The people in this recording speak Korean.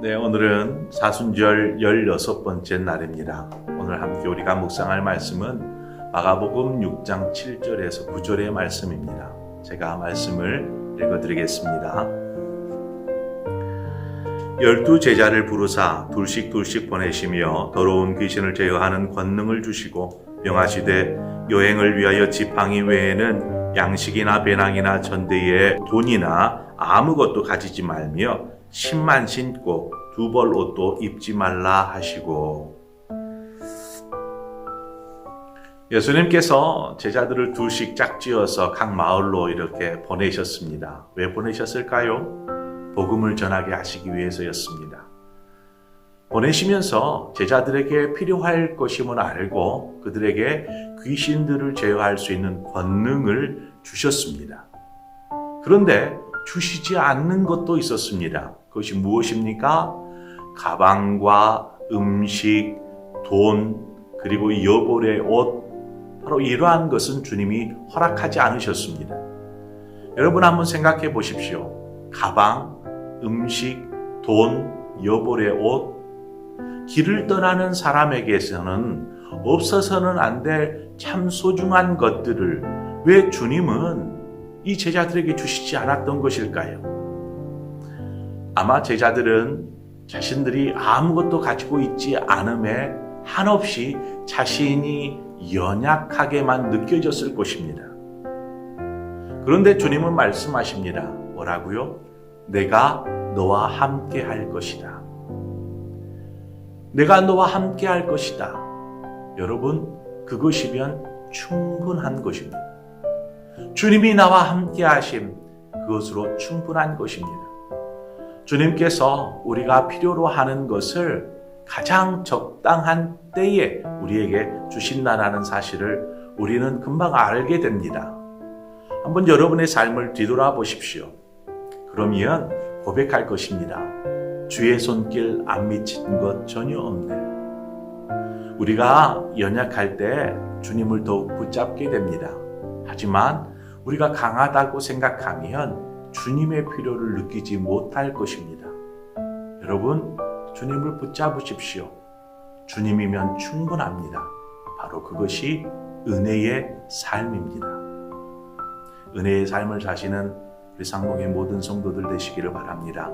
네, 오늘은 사순절 16번째 날입니다. 오늘 함께 우리가 묵상할 말씀은 마가복음 6장 7절에서 9절의 말씀입니다. 제가 말씀을 읽어드리겠습니다. 열두 제자를 부르사 둘씩 둘씩 보내시며 더러운 귀신을 제어하는 권능을 주시고 명하시되 여행을 위하여 지팡이 외에는 양식이나 배낭이나 전대에 돈이나 아무것도 가지지 말며 신만 신고 두 벌 옷도 입지 말라 하시고 예수님께서 제자들을 둘씩 짝지어서 각 마을로 이렇게 보내셨습니다. 왜 보내셨을까요? 복음을 전하게 하시기 위해서였습니다. 보내시면서 제자들에게 필요할 것임을 알고 그들에게 귀신들을 제어할 수 있는 권능을 주셨습니다. 그런데 주시지 않는 것도 있었습니다. 그것이 무엇입니까? 가방과 음식, 돈, 그리고 여벌의 옷, 바로 이러한 것은 주님이 허락하지 않으셨습니다. 여러분 한번 생각해 보십시오. 가방, 음식, 돈, 여벌의 옷, 길을 떠나는 사람에게서는 없어서는 안 될 참 소중한 것들을 왜 주님은 이 제자들에게 주시지 않았던 것일까요? 아마 제자들은 자신들이 아무것도 가지고 있지 않음에 한없이 자신이 연약하게만 느껴졌을 것입니다. 그런데 주님은 말씀하십니다. 뭐라고요? 내가 너와 함께 할 것이다. 내가 너와 함께 할 것이다. 여러분, 그것이면 충분한 것입니다. 주님이 나와 함께 하심, 그것으로 충분한 것입니다. 주님께서 우리가 필요로 하는 것을 가장 적당한 때에 우리에게 주신다라는 사실을 우리는 금방 알게 됩니다. 한번 여러분의 삶을 뒤돌아 보십시오. 그러면 고백할 것입니다. 주의 손길 안 미친 것 전혀 없네. 우리가 연약할 때 주님을 더욱 붙잡게 됩니다. 하지만 우리가 강하다고 생각하면 주님의 필요를 느끼지 못할 것입니다. 여러분, 주님을 붙잡으십시오. 주님이면 충분합니다. 바로 그것이 은혜의 삶입니다. 은혜의 삶을 사시는 우리 상봉의 모든 성도들 되시기를 바랍니다.